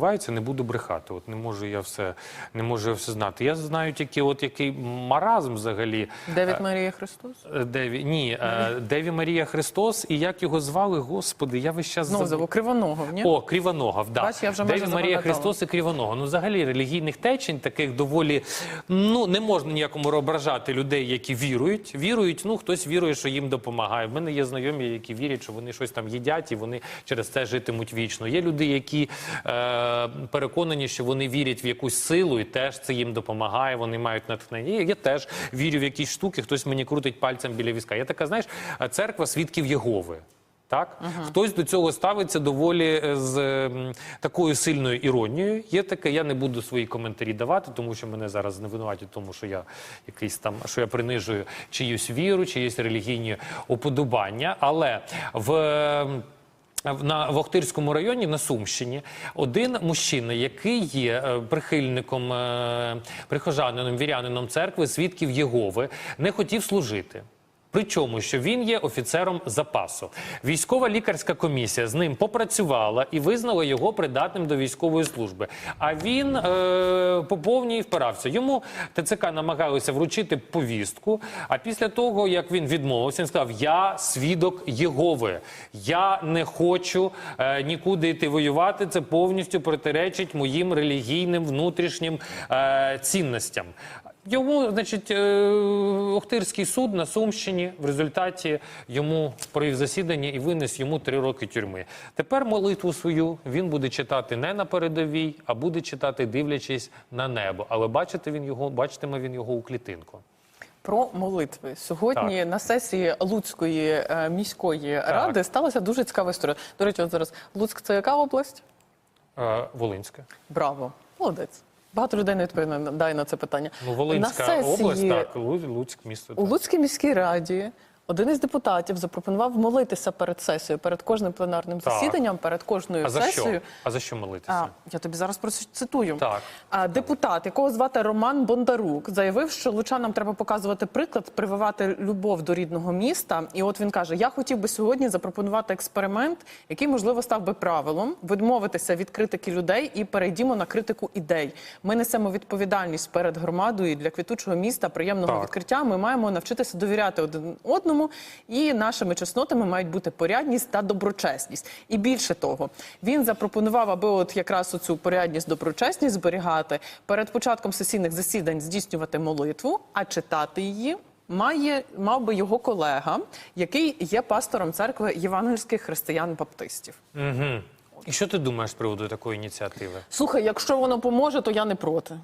відбувається, не буду брехати. От не можу я все, не можу я все знати. Я знаю тільки, от який маразм взагалі. Девід Марія Христос? Е, Деві, ні, е, Деві Марія Христос, і як його звали, господи, я весь час Знову забув. забув, Кривоного, ні? О, Кривоногов, да. Бач, я вже Деві Марія. Христос і Кривоногов. Ну, взагалі, релігійних течень таких доволі ну не можна ніякому ображати людей, які вірують. Вірують, ну хтось вірує, що їм допомагає. В мене є знайомі, які вірять, що вони щось там їдять і вони через це житимуть вічно. Є люди, які е, переконані, що вони вірять в якусь силу, і теж це їм допомагає. Вони мають натхнення. Я, теж вірю в якісь штуки. Хтось мені крутить пальцем біля візка. Я така, знаєш, церква свідків Єгови. Так, хтось до цього ставиться доволі е, з м, такою сильною іронією. Є таке, я не буду свої коментарі давати, тому що мене зараз не винуваті, тому що я якийсь там, що я принижую чиюсь віру, чиїсь релігійні уподобання. Але в. На Вохтирському районі на Сумщині один мужчина, який є е, прихильником, е, прихожанином, вірянином церкви, свідків Єгови, не хотів служити. Причому, що він є офіцером запасу. Військова лікарська комісія з ним попрацювала і визнала його придатним до військової служби. А він е, по повній впирався. Йому ТЦК намагалися вручити повістку. А після того, як він відмовився, він сказав: Я свідок Єгови. Я не хочу е, нікуди йти воювати. Це повністю протиречить моїм релігійним внутрішнім е, цінностям. Йому, значить, е, Охтирський суд на Сумщині в результаті йому провів засідання і винес йому три роки тюрми. Тепер молитву свою він буде читати не на передовій, а буде читати, дивлячись на небо. Але бачите він його, бачитиме він його у клітинку. Про молитви сьогодні на сесії Луцької е, міської ради сталася дуже цікава історія. До речі, от зараз Луцьк це яка область? Е, Волинська. Браво, молодець. Багато людей не відповідає на це питання. Ну, Волинська на сесії область, так, Луцьк місто. у Луцькій міській раді один із депутатів запропонував молитися перед сесією, перед кожним пленарним Так. засіданням, перед кожною А за що? А за що молитися? А, я тобі зараз процитую. Так. А, депутат, якого звати Роман Бондарук, заявив, що лучанам треба показувати приклад, прививати любов до рідного міста. І от він каже: Я хотів би сьогодні запропонувати експеримент, який можливо став би правилом, відмовитися від критики людей і перейдімо на критику ідей. Ми несемо відповідальність перед громадою і для квітучого міста, приємного Так. відкриття. Ми маємо навчитися довіряти один одному, і нашими чеснотами мають бути порядність та доброчесність. І більше того, він запропонував, аби от якраз оцю порядність, доброчесність зберігати перед початком сесійних засідань здійснювати молитву, а читати її. Має мав би його колега, який є пастором церкви євангельських християн-баптистів. Угу. І що ти думаєш з приводу такої ініціативи? Слухай, якщо воно поможе, то я не проти.